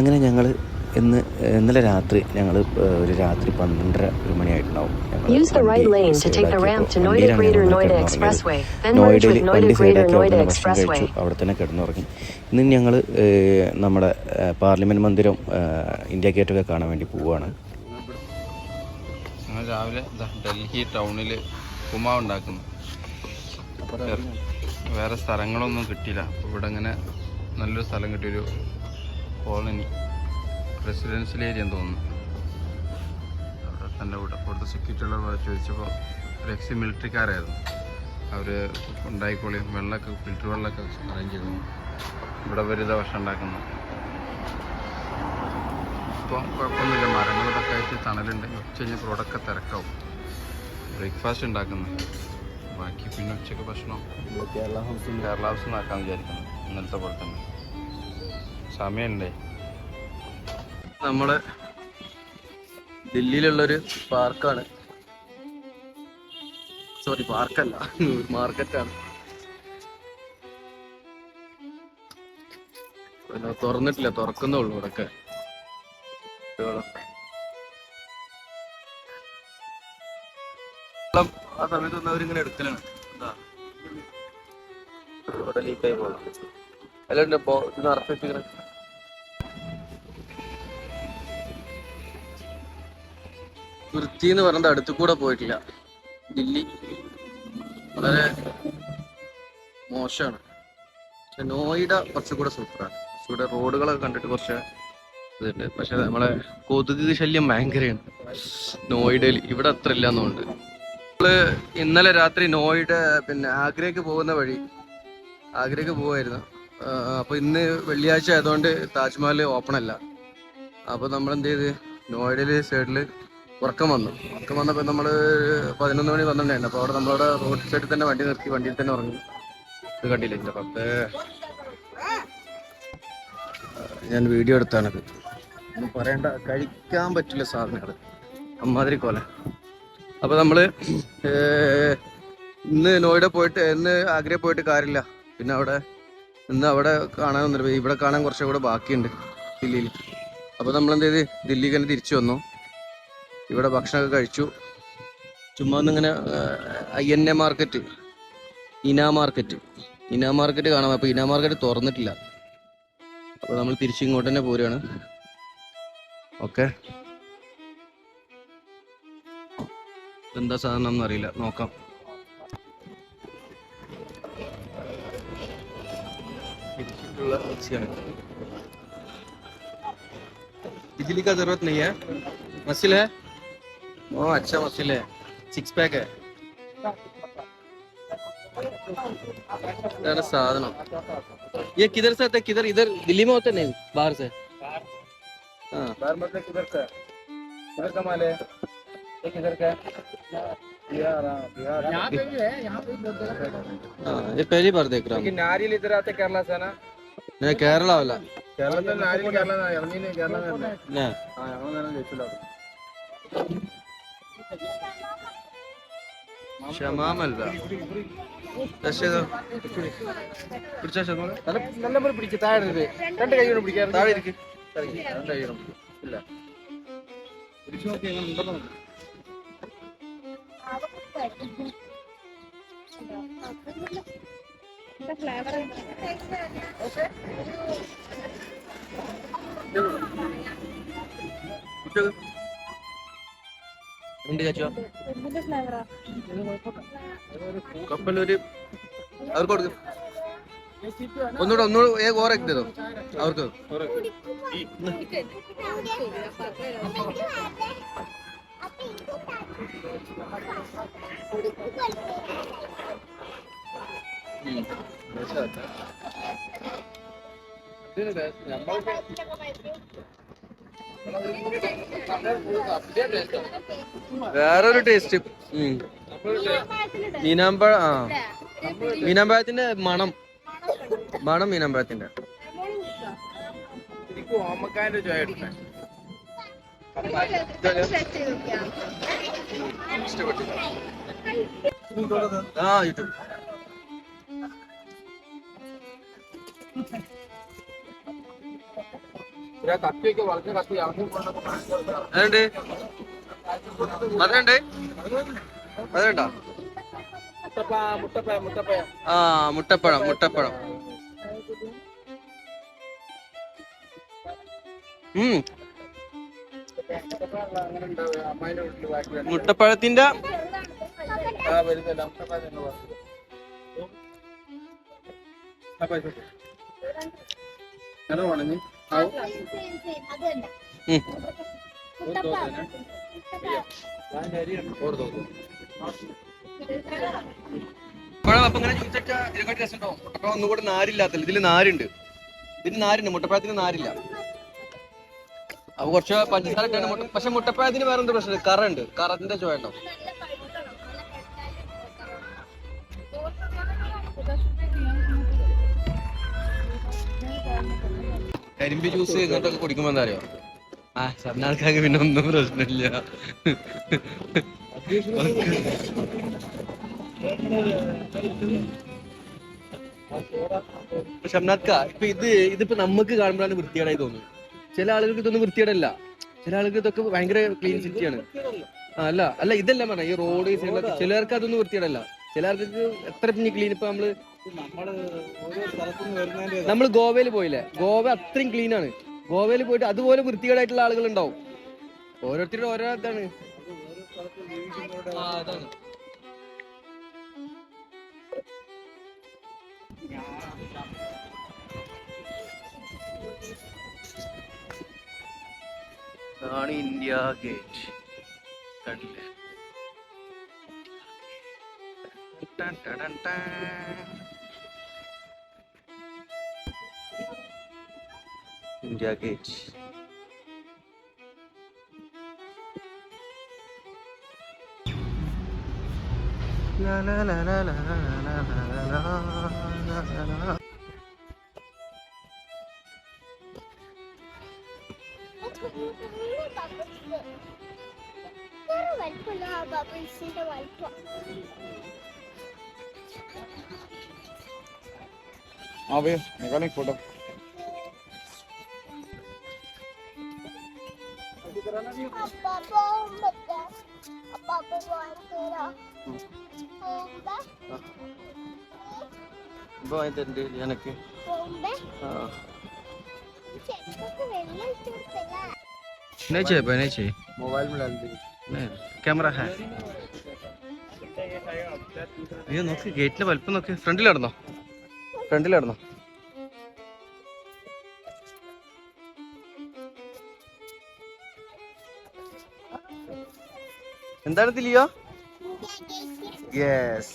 അങ്ങനെ ഞങ്ങൾ ഇന്ന് ഇന്നലെ രാത്രി ഞങ്ങൾ ഒരു രാത്രി പന്ത്രണ്ടര ഒരു മണിയായിട്ടുണ്ടാവും നോയിഡയിൽ വണ്ടി സൈഡാക്കി അവിടെ തന്നെ ഭക്ഷണം കഴിച്ചു അവിടെ തന്നെ കിടന്നുറങ്ങി. ഇന്ന് ഞങ്ങൾ നമ്മുടെ പാർലമെന്റ് പാർലമെന്റ് മന്ദിരം ഇന്ത്യ ഗേറ്റൊക്കെ കാണാൻ വേണ്ടി പോവുകയാണ്. ഞങ്ങൾ രാവിലെ ദാ ഡൽഹി ടൗണിൽ ഉമാവ് ഉണ്ടാക്കുന്നു. വേറെ സ്ഥലങ്ങളൊന്നും കിട്ടിയില്ല. ഇവിടെ ഇങ്ങനെ നല്ലൊരു സ്ഥലം കിട്ടിയൊരു കോളനി. റെസിഡൻഷ്യൽ ഏരിയ എന്ന് തോന്നുന്നു. അവിടെ തന്നെ ഇവിടെ അവിടുത്തെ സെക്യൂരിറ്റി ഉള്ള ചോദിച്ചപ്പോൾ ഒരു എക്സി മിലിറ്ററിക്കാരായിരുന്നു അവർ ഉണ്ടായിക്കോളിയും വെള്ളമൊക്കെ ഫിൽറ്റർ വെള്ളമൊക്കെ അറേഞ്ച് ചെയ്തു. ഇവിടെ വരുത ഭക്ഷണം ഉണ്ടാക്കുന്നു. ഇപ്പം കുഴപ്പമൊന്നുമില്ല. മരങ്ങളൊക്കെ ആയിട്ട് തണലുണ്ട്. ഉച്ച കഴിഞ്ഞപ്പോൾ റോഡൊക്കെ തിരക്കാവും. ബ്രേക്ക്ഫാസ്റ്റ് ഉണ്ടാക്കുന്നു. ബാക്കി പിന്നെ ഉച്ചയ്ക്ക് ഭക്ഷണം. കേരള ഹൗസിൽ കേരള ഹൗസിൽ നിന്നാക്കാൻ വിചാരിക്കുന്നു. ഇന്നലത്തെ പോലെ തന്നെ. സമയമുണ്ടേ. നമ്മൾ ദില്ലിയിലുള്ളൊരു പാർക്കാണ്. സോറി പാർക്കല്ല. മാർക്കറ്റാണ്. പിന്നെ തുറന്നിട്ടില്ല തുറക്കുന്നേ ഉള്ളൂ ഇവിടൊക്കെ. ആ സമയത്ത് വന്നവരിങ്ങനെ എടുക്കലാണ്. എന്താ? ഇവിടെ ലീക്കായി പോകണം അല്ല ഇപ്പോ ഇത് നടത്തിപ്പിങ്ങനെ വൃത്തി എന്ന് പറഞ്ഞത് അടുത്ത് കൂടെ പോയിട്ടില്ല. ദില്ലി. വളരെ മോശമാണ്. പക്ഷെ നോയിഡ കുറച്ചുകൂടെ സൂപ്പറാണ്. കുറച്ചുകൂടെ റോഡുകളൊക്കെ കണ്ടിട്ട് കുറച്ച് ഇതുണ്ട്. പക്ഷെ നമ്മളെ കൊതുക് ശല്യം ഭയങ്കരമാണ്. നോയിഡയിൽ ഇവിടെ അത്ര ഇല്ലാന്നുണ്ട്. നമ്മൾ ഇന്നലെ രാത്രി നോയിഡ പിന്നെ ആഗ്രയ്ക്ക് പോകുന്ന വഴി ആഗ്രയ്ക്ക് പോവായിരുന്നു. അപ്പൊ ഇന്ന് വെള്ളിയാഴ്ച ആയതുകൊണ്ട് താജ്മഹൽ ഓപ്പൺ അല്ല. അപ്പൊ നമ്മൾ എന്ത് ചെയ്ത്? നോയിഡയിൽ സൈഡിൽ ഉറക്കം വന്നു. ഉറക്കം വന്നപ്പോൾ നമ്മൾ പതിനൊന്ന് മണി പന്ത്രണ്ടായിരുന്നു. അപ്പോൾ അവിടെ നമ്മളവിടെ റോഡ് സൈഡിൽ തന്നെ വണ്ടി നിർത്തി വണ്ടിയിൽ തന്നെ ഉറങ്ങി. ഇത് കണ്ടില്ല? പത്ത് ഞാൻ വീഡിയോ എടുത്താണത് ഒന്നും പറയണ്ട. കഴിക്കാൻ പറ്റില്ല സാധനങ്ങൾ അമ്മാതിരി കൊല. അപ്പൊ നമ്മൾ ഇന്ന് നോയിഡ പോയിട്ട് ഇന്ന് ആഗ്ര പോയിട്ട് കാര്യമില്ല. പിന്നെ അവിടെ ഇന്ന് അവിടെ കാണാൻ വന്നിട്ട് ഇവിടെ കാണാൻ കുറച്ചും കൂടെ ബാക്കിയുണ്ട് ദില്ലിയിൽ അപ്പൊ നമ്മൾ എന്ത് ചെയ്ത്? ദില്ലിക്ക് തന്നെ തിരിച്ചു വന്നു. ഇവിടെ ഭക്ഷണമൊക്കെ കഴിച്ചു. ചുമ്മാ ഒന്നിങ്ങനെ I N A market INA market. INA market കാണാം. അപ്പോൾ ഇന മാർക്കറ്റ് തുറന്നിട്ടില്ല. അപ്പോൾ നമ്മൾ തിരിച്ചിങ്ങോട്ട് തന്നെ പോരുകയാണ് ഓക്കെ. എന്താ സാധനം എന്നറിയില്ല നോക്കാം. ഉള്ള മത്സ്യമാണ് ഇതിലേക്ക് അറുപത് നെയ്യ. മസിൽ ओ अच्छा मसल है। സിക്സ് പാക്ക് ഇതാണ് साधन। ये किधर से आते हैं? किधर? इधर दिल्ली में होते नहीं बाहर से। हाँ। बाहर मतलब किधर का किधर का माल है? ये किधर का बिहार हाँ, हाँ, ये पहली बार देख रहा हूँ। नारियल इधर आते केरला से ना? नहीं केरला वाला। केरला से नारियल केरला ना केरला में ना। हाँ हम देख जैसे ഷമാമല്ല പക്ഷേ ഇത് പിടിച്ചാ ഷമാമ നല്ല നല്ല പോലെ താഴെ. രണ്ട് കൈ കൊണ്ട് പിടിക്കാറ് താഴെ ഇരിക്ക്. രണ്ട് കൈ കൊണ്ട്. പിടിക്ക്. ഇല്ല. പിടിച്ചു നോക്കി എങ്ങനെ ഉണ്ടെന്ന് നോക്ക്. ഉണ്ട് ചാച്ചോ. കപ്പലൊരു അവർക്ക് കൊടുക്കും. ഒന്നുകൂടെ ഒന്നുകൂടെ ഏക ഓരക്ക് തരോ? അവർക്ക്. വേറൊരു ടേസ്റ്റ് മീനാമ്പഴ ആ. മീനാമ്പഴത്തിന്റെ മണം. മണം മീനാമ്പഴത്തിന്റെ. എനിക്ക് ഓമക്കായന്റെ ചോയ ആ യൂട്യൂബ്. അതുണ്ട് മധുരണ്ട്? മധുരണ്ടോ? ആ മുട്ടപ്പഴം മുട്ടപ്പഴം. മുട്ടപ്പഴത്തിന്റെ ഹലോ വണങ്ങി ഒന്നുകൂടെ നാരില്ലാത്തില്ല? ഇതിൽ നാരുണ്ട്. ഇതിന് നാരുണ്ട്. മുട്ടപ്പഴത്തിന് നാരില്ല. അപ്പൊ കുറച്ച് പഞ്ചസാര പക്ഷെ മുട്ടപ്പഴത്തിന് വേറെന്താ പ്രശ്നം കറ കറണ്ട് കറന്റെ ചോയ കരിമ്പ് ജ്യൂസ് എന്നിട്ടൊക്കെ കുടിക്കുമ്പോ എന്താ അറിയോ? ആ ഷർനാൾക്കാർക്ക് പിന്നെ ഒന്നും പ്രശ്നമില്ല. ഷംനാഥ്ക ഇപ്പൊ ഇത് ഇതിപ്പോ നമുക്ക് കാണുമ്പോഴാണ് വൃത്തികേടായി തോന്നുന്നു ചില ആളുകൾക്ക് ഇതൊന്നും വൃത്തികേടല്ല. ചില ആളുകൾക്ക് ഇതൊക്കെ ഭയങ്കര ക്ലീൻ സിറ്റിയാണ് അല്ല അല്ല ഇതല്ല പറഞ്ഞ ഈ റോഡ് ചിലർക്ക് അതൊന്നും വൃത്തികേടല്ല. ചിലർക്ക് എത്ര പിന്നെ ക്ലീൻ ഇപ്പൊ നമ്മൾ നമ്മൾ ഗോവയിൽ പോയില്ലേ? ഗോവ അത്രയും ക്ലീൻ ആണ്. ഗോവയിൽ പോയിട്ട് അതുപോലെ വൃത്തികേടായിട്ടുള്ള ആളുകൾ ഉണ്ടാവും. ഓരോരുത്തരുടെ ഓരോ ഇതാണ്. ഇന്ത്യ ഗേറ്റ് കണ്ടില്ലേ? India Gate. La la la la la la la la la la la. വലിപ്പമില്ല ആ ബബിൾസിന്റെ വലിപ്പം ആ വേ നിക്കാനേ ഫോട്ടോ ചെരുപ്പ് വാങ്ങി തരണ്ട് എനിക്ക് नहीं चाहिए भाई नहीं चाहिए मोबाइल में डाल नहीं ക്യാമറ ഹാ. അയ്യോ നോക്ക് ഗേറ്റിന്റെ വലുപ്പം നോക്ക്. ഫ്രണ്ടിലാടുന്നോ ഫ്രണ്ടിലാടുന്നോ എന്താണ് തിലിയോ യെസ്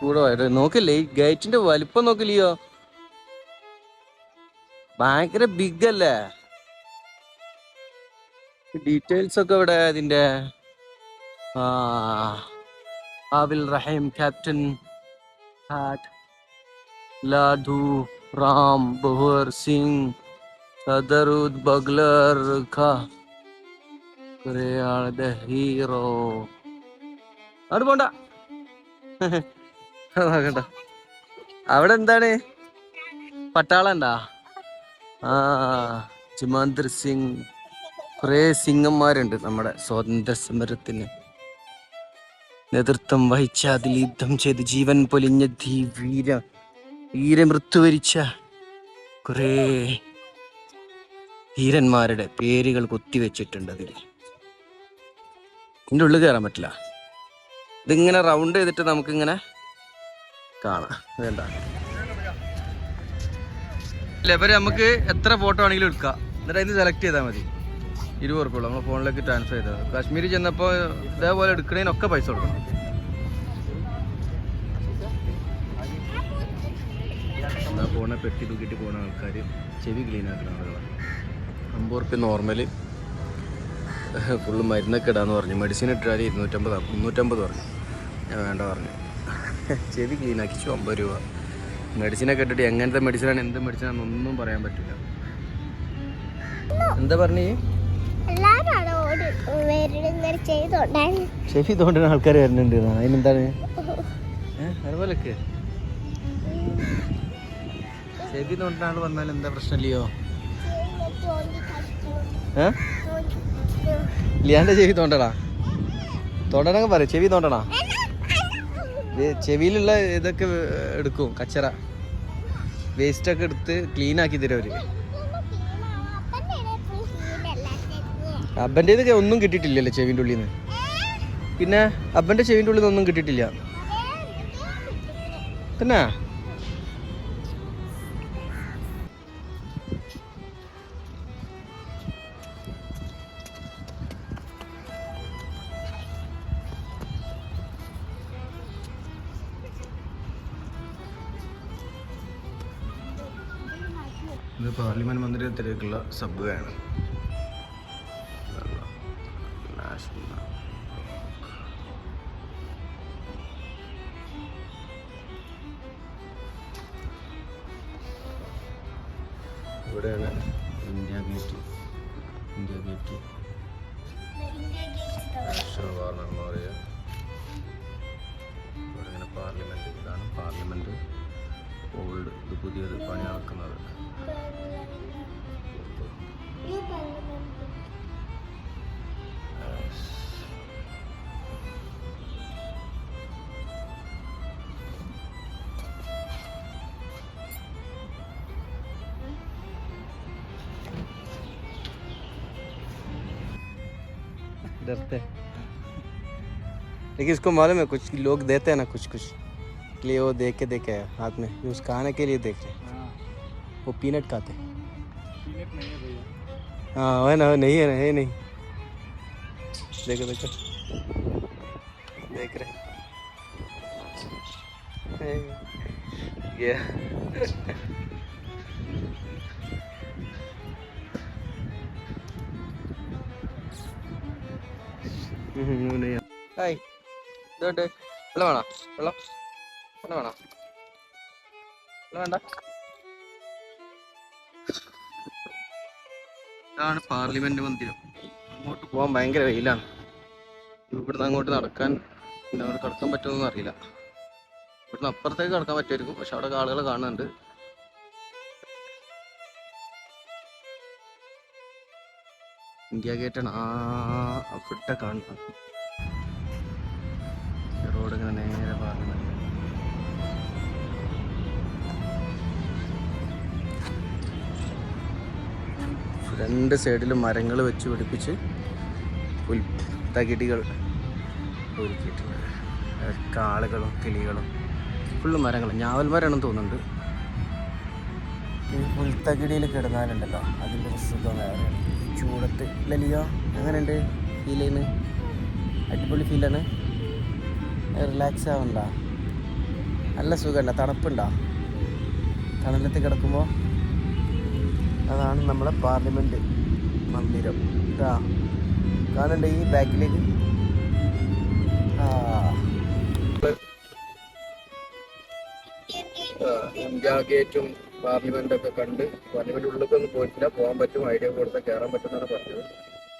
കൂടെ പോയത് നോക്കില്ലേ ഈ ഗേറ്റിന്റെ വലിപ്പം നോക്കില്ലയോ ഭയങ്കര ബിഗ് അല്ലേ? ഡീറ്റെയിൽസ് ഒക്കെ ഇവിടെ ഇതിന്റെ റഹീം ക്യാപ്റ്റൻ ഹാറ്റ് റാം ബഹുർ സിംഗ് സദറുദ് ബഗ്ലർ ഹീറോ. അവിടെ പോണ്ട. നോക്കണ്ട അവിടെ എന്താണ്? പട്ടാളണ്ടാ? ആ ജിമാന്ദർ സിംഗ്. കുറെ സിംഗന്മാരുണ്ട് നമ്മുടെ സ്വാതന്ത്ര്യ സമരത്തിന്. നേതൃത്വം വഹിച്ച അതിൽ യുദ്ധം ചെയ്ത് ജീവൻ പൊലിഞ്ഞ ധീ വീര വീരമൃത്യു വരിച്ച കുറെ ധീരന്മാരുടെ പേരുകൾ കൊത്തിവെച്ചിട്ടുണ്ട് അതിൽ. ഇതിന്റെ ഉള്ളിൽ കയറാൻ പറ്റില്ല. ഇതിങ്ങനെ റൗണ്ട് ചെയ്തിട്ട് നമുക്കിങ്ങനെ കാണാം. വേണ്ട. നമുക്ക് എത്ര ഫോട്ടോ ആണെങ്കിലും എടുക്കാം. എന്നിട്ട് അതിന് സെലക്ട് ചെയ്താൽ മതി. ഇരുപത് ഉറുപ്പുള്ളൂ നമ്മൾ ഫോണിലേക്ക് ട്രാൻസ്ഫർ ചെയ്തത് കാശ്മീരിൽ ചെന്നപ്പോൾ ഇതേപോലെ എടുക്കണേനൊക്കെ പൈസ കൊടുക്കണം. ഫോണെ പെട്ടി തൂക്കിയിട്ട് പോകുന്ന ആൾക്കാർ ചെവി ക്ലീൻ ആക്കുന്ന ആളുകളാണ് അമ്പത് റുപ്യ നോർമൽ ഫുള്ള് മരുന്നൊക്കെ ഇടാന്ന് പറഞ്ഞു. മെഡിസിൻ ഇട്ടാൽ ഇരുന്നൂറ്റമ്പത് മുന്നൂറ്റമ്പത് പറഞ്ഞു. ഞാൻ വേണ്ട പറഞ്ഞു. ചെവി ക്ലീനാക്കി അമ്പത് രൂപ മെഡിസിനൊക്കെ ഇട്ടിട്ട് എങ്ങനത്തെ മെഡിസിനാണ് എന്ത് മെഡിസിനാണെന്ന് ഒന്നും പറയാൻ പറ്റില്ല. എന്താ പറഞ്ഞേ? ചെവി തോണ്ടുന്ന ആൾക്കാർ വരുന്നുണ്ട്. അതിനെന്താണ് അതുപോലൊക്കെ. ചെവി തോണ്ടുന്ന ആൾ വന്നാൽ എന്താ പ്രശ്നമില്ലയോ? ലിയാന്റെ ചെവി തോണ്ടടാ തോണ്ടണങ്ങ് പറയും. ചെവി തോണ്ടണാ ചെവിയിലുള്ള ഇതൊക്കെ എടുക്കും കച്ചറ. വേസ്റ്റ് ഒക്കെ എടുത്ത് ക്ലീൻ ആക്കി തരും അവർ. ഒന്നും കിട്ടിയിട്ടില്ലല്ലോ ചെവിന്റെ ഉള്ളിൽ നിന്ന് പിന്നെ അബ്ബന്റെ ചെവിന്റെ ഉള്ളിൽ നിന്ന് ഒന്നും കിട്ടിയിട്ടില്ല. പിന്നെ? ഇത് പാർലമെന്റ് മന്ദിരത്തിലേക്കുള്ള സബ് ആണ് ഇവിടെയാണ് India gate. India gate. National പറയുക ഇവിടെ ഇങ്ങനെ പാർലമെന്റ് ഇതാണ്. പാർലമെന്റ് ഓൾഡ് ഇത് പുതിയത് പണി डरते हैं। लेकिन इसको मालूम है कुछ लोग देते हैं ना कुछ कुछ। इसलिए वो देख के देखे हाथ में। ये उस खाने के लिए देख। रहे हैं। वो पीनट खाते हाँ। है ना नहीं है ना है नहीं। देखो देखो। देख रहे हैं। ये। ഹായ് ഇതോട്ട് വെള്ളം വേണോ? വെള്ളം. വെള്ളം വേണോ? വെള്ളം വേണ്ട. ഇതാണ് പാർലമെന്റ് മന്ദിരം. അങ്ങോട്ട് പോകാൻ ഭയങ്കര വെയിലാണ്. ഇവിടുന്ന് അങ്ങോട്ട് നടക്കാൻ അങ്ങോട്ട് അവിടെ കിടക്കാൻ പറ്റുമെന്നൊന്നും അറിയില്ല. ഇവിടുന്ന് അപ്പുറത്തേക്ക് കിടക്കാൻ പറ്റുമായിരിക്കും. പക്ഷെ അവിടെ ആളുകളെ കാണുന്നുണ്ട്. ഇന്ത്യ ഗേറ്റാണ് ആ അവിടെ കാണുന്നത് റോഡ് ഇങ്ങനെ നേരെ പറഞ്ഞു രണ്ട് സൈഡിലും മരങ്ങൾ വെച്ച് പിടിപ്പിച്ച് പുൽത്തകിടികൾ ഒരുക്കിയിട്ടുണ്ട്. കാളുകളും കിളികളും. ഫുള്ള് മരങ്ങൾ. ഞാവൽ മരമാണെന്ന് തോന്നുന്നുണ്ട്. ഈ പുൽത്തകിടിയിൽ കിടന്നാലുണ്ടല്ലോ. അതിന്റെ ഒരു സുഖം വേറെ. ചൂടത്ത്. ലലിയോ എങ്ങനെയുണ്ട് ഫീൽ ചെയ്യുന്നത് അടിപൊളി ഫീലാണ് റിലാക്സ് ആവണ്ട? നല്ല സുഖമുണ്ട? തണുപ്പുണ്ടോ? തണലത്ത് കിടക്കുമ്പോൾ അതാണ് നമ്മളെ പാർലമെന്റ് മന്ദിരം. ഇതാ കാണണ്ട ഈ ബാക്കിലേക്ക്? ഇന്ത്യ ഗേറ്റും പാർലമെന്റ് ഒക്കെ കണ്ട് പാർലമെന്റ് ഉള്ളിലേക്ക് ഒന്നും പോയിട്ടില്ല. പോകാൻ പറ്റും ഐഡിയ കൊടുത്താൽ കയറാൻ പറ്റും എന്നാണ് പറഞ്ഞത്.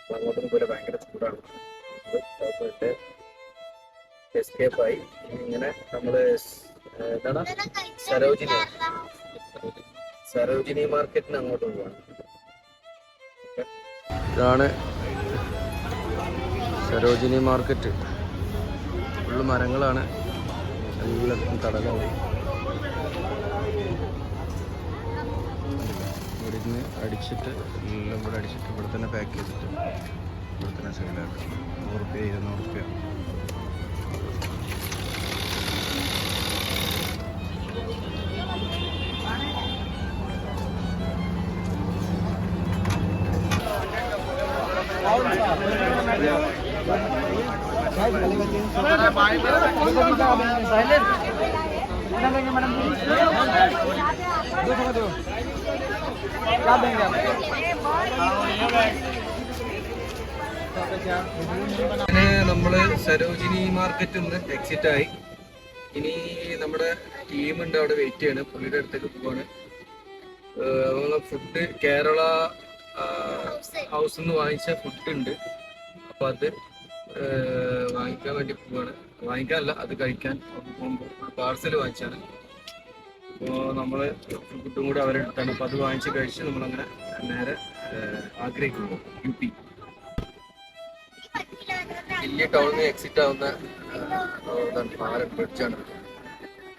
അപ്പൊ അങ്ങോട്ടൊന്നും പോലെ ഭയങ്കര ചൂടാണ്. എസ്കേപ്പ് ആയി. ഇങ്ങനെ നമ്മൾ എന്താണ്? സരോജിനി. സരോജിനി മാർക്കറ്റിന് അങ്ങോട്ട് പോവാണ്. ഇതാണ് സരോജിനി മാർക്കറ്റ്. ഫുള്ള് മരങ്ങളാണ്. എല്ലാവർക്കും കടലാണ് ഇവിടെ ഇരുന്ന് അടിച്ചിട്ട് എല്ലാം ഇവിടെ അടിച്ചിട്ട് ഇവിടെ തന്നെ പാക്ക് ചെയ്തിട്ട് ഇവിടെ തന്നെ സെയിലാക്കും നൂറ് റുപ്യ ഇരുന്നൂറ് റുപ്യ कितना देंगे मैडम जी दो सौ का दो क्या देंगे അങ്ങനെ നമ്മള് സരോജിനി മാർക്കറ്റിൽ നിന്ന് എക്സിറ്റ് ആയി ഇനി നമ്മുടെ ടീമുണ്ട് അവിടെ വെയിറ്റ് ചെയ്യണം പുള്ളിയുടെ അടുത്തേക്ക് പോവാണ് ഫുഡ് കേരള ഹൗസിൽ നിന്ന് വാങ്ങിച്ച ഫുഡ് ഉണ്ട് അപ്പൊ അത് ഏഹ്, വാങ്ങിക്കാൻ വേണ്ടി പോവാണ് വാങ്ങിക്കാനല്ല അത് കഴിക്കാൻ പാർസൽ വാങ്ങിച്ചാണ് അപ്പോൾ നമ്മൾ ഫുഡും കൂടി അവരെ എടുത്താണ് അപ്പോൾ അത് വാങ്ങിച്ച് കഴിച്ച് നമ്മളങ്ങനെ നേരെ ആഗ്രഹിക്കും യു പി വലിയ ടൗണിൽ നിന്ന് എക്സിറ്റ് ആവുന്ന പാല ബ്രിഡ്ജാണ്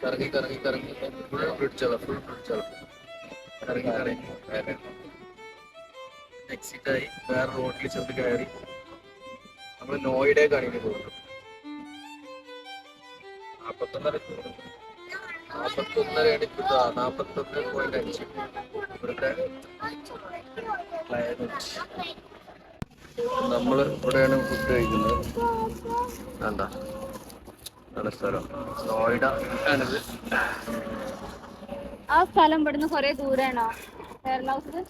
കറങ്ങി കറങ്ങി കറങ്ങി. ഫുൾ ബ്രിഡ്ജാണ് ഫുൾ ബ്രിഡ്ജാണ് കറങ്ങി കറങ്ങി. എക്സിറ്റ് ആയി വേറെ റോഡിൽ ചെന്ന് കയറി. നമ്മൾ നോയിഡേക്കാണ് ഇനി പോകുന്നത്. നാപ്പത്തൊന്നര ഇപ്പൊ നാപ്പത്തൊന്ന് പോയിന്റ് അഞ്ച്. ഇവിടുത്തെ നമ്മൾ ഇവിടെയാണ് ഫുഡ് കഴിക്കുന്നത്. വേണ്ട നല്ല സ്ഥലം. നോയിഡ ആണിത്. ആ സ്ഥലം ഇവിടുന്ന് കൊറേ ദൂരാണോ കേരള ഹൗസ്?